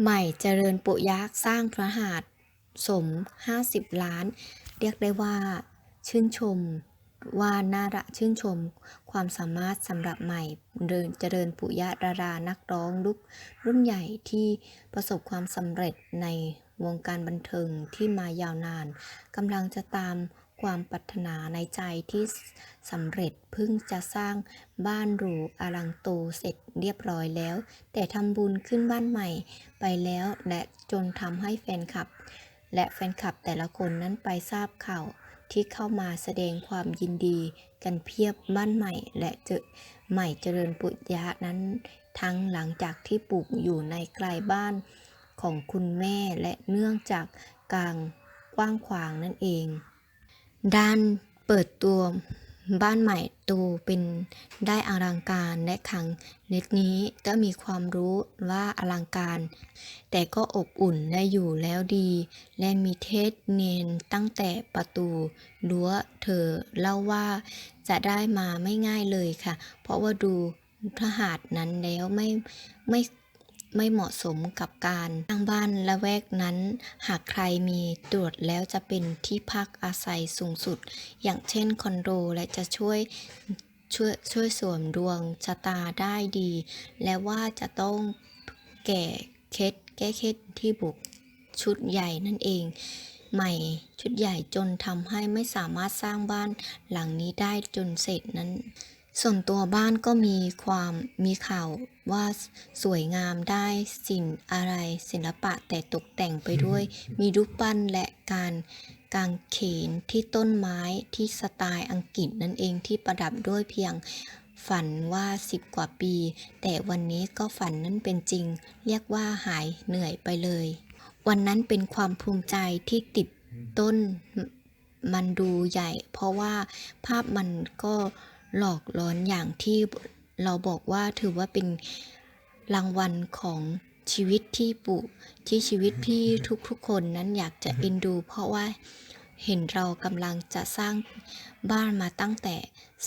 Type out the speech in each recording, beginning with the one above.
ใหม่เจริญปุยะสร้างพระหาตสม 50 ล้าน เรียกได้ว่า ชื่นชมว่าน่าระชื่นชม ความสามารถสำหรับใหม่เดินเจริญปุยะดารานักร้องลุกรุ่นใหญ่ที่ประสบความสำเร็จในวงการบันเทิงที่มายาวนานกำลังจะตาม ความปรารถนาในใจที่สำเร็จเพิ่งจะสร้างบ้านหรูอลังโตเสร็จเรียบร้อยแล้ว แต่ทำบุญขึ้นบ้านใหม่ไปแล้ว และจนทำให้แฟนคลับ และแฟนคลับแต่ละคนนั้นไปทราบข่าวที่เข้ามาแสดงความยินดีกันเพียบบ้านใหม่ และเจอใหม่เจริญปุยะนั้น ทั้งหลังจากที่ปลูกอยู่ในไกลบ้านของคุณแม่และเนื่องจากกลางกว้างขวางนั่นเอง ด้านเปิดตัวบ้านใหม่ตูเป็นได้อลังการและครั้งเน็ตนี้ก็มีความรู้ว่าอลังการ แต่ก็อบอุ่นและอยู่แล้วดี และมีเทศเนนตั้งแต่ประตูรั้วเธอเล่าว่าจะได้มาไม่ง่ายเลยค่ะ เพราะว่าดูพระหาดนั้นแล้วไม่ไม่ ไม่เหมาะสมกับการสร้างบ้านละแวกนั้น หากใครมีตรวจแล้วจะเป็นที่พักอาศัยสูงสุด อย่างเช่นคอนโดและจะช่วยช่วยช่วยสวมดวงชะตาได้ดี และว่าจะต้องแก่เคล็ดแก้เคล็ดที่บุกชุดใหญ่นั่นเอง ใหม่ชุดใหญ่จนทำให้ไม่สามารถสร้างบ้านหลังนี้ได้จนเสร็จนั้น ส่วนตัวบ้านก็มีความมีข่าวว่าสวยงามได้สิ่งอะไรศิลปะแต่ตกแต่งไปด้วย มีรูปปั้นและการกางเขนที่ต้นไม้ที่สไตล์อังกฤษนั่นเองที่ประดับด้วยเพียงฝันว่าสิบกว่าปี แต่วันนี้ก็ฝันนั้นเป็นจริง เรียกว่าหายเหนื่อยไปเลย วันนั้นเป็นความภูมิใจที่ติดต้นมันดูใหญ่ เพราะว่าภาพมันก็ หลอกล้อนอย่างที่เราบอกว่าถือว่าเป็นรางวัลของชีวิตที่ปุที่ชีวิตพี่ทุกๆคนนั้นอยากจะเอ็นดู เพราะว่าเห็นเรากำลังจะสร้างบ้านมาตั้งแต่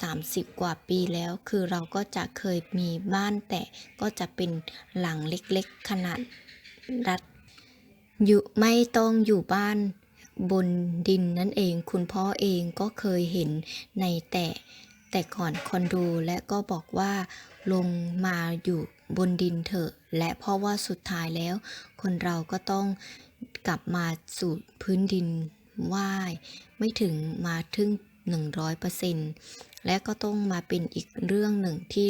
30 กว่าปีแล้ว คือเราก็จะเคยมีบ้านแต่ก็จะเป็นหลังเล็กๆ ขนาดรัดอยู่ไม่ต้องอยู่บ้านบนดินนั่นเอง คุณพ่อเองก็เคยเห็นในแต่ แต่ก่อนคอนโดและก็บอกว่าลงมาอยู่บนดินเถอะ และเพราะว่าสุดท้ายแล้ว คนเราก็ต้องกลับมาสู่พื้นดินว่าย ไม่ถึงมาถึง 100%และก็ต้องมาเป็นอีกเรื่องหนึ่งที่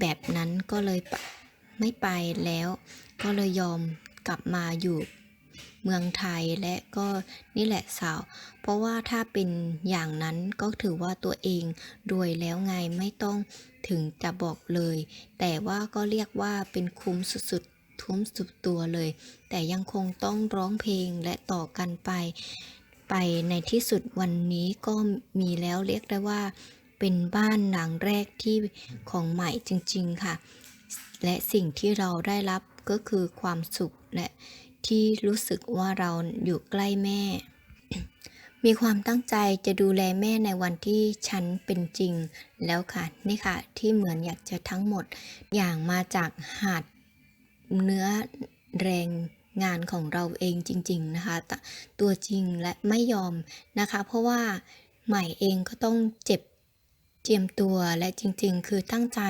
แบบนั้นก็เลยไม่ไปแล้ว ก็เลยยอมกลับมาอยู่ เมืองไทยและก็นี่แหละสาว เพราะว่าถ้าเป็นอย่างนั้นก็ถือว่าตัวเองรวยแล้วไงไม่ต้องถึงจะบอกเลย แต่ว่าก็เรียกว่าเป็นคุ้มสุดๆทุ่มสุดตัวเลย แต่ยังคงต้องร้องเพลงและต่อกันไป ไปในที่สุดวันนี้ก็มีแล้วเรียกได้ว่า เป็นบ้านหลังแรกที่ของใหม่จริงๆค่ะ และสิ่งที่เราได้รับก็คือความสุขและ ที่รู้สึกว่าเราอยู่ใกล้แม่ มีความตั้งใจจะดูแลแม่ในวันที่ฉันเป็นจริง แล้วค่ะ นี่ค่ะ ที่เหมือนอยากจะทั้งหมดอย่างมาจากหาดเนื้อแรงงานของเราเองจริง ๆนะคะตตัวจริงและไม่ยอมนะคะ เพราะว่าใหม่เองก็ต้องเจ็บ เจียมตัวและจริงๆ คือตั้งใจ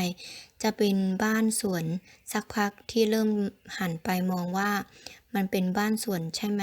จะเป็นบ้านสวนสักพักที่เริ่มหันไปมองว่า มันเป็นบ้านสวนใช่ไหม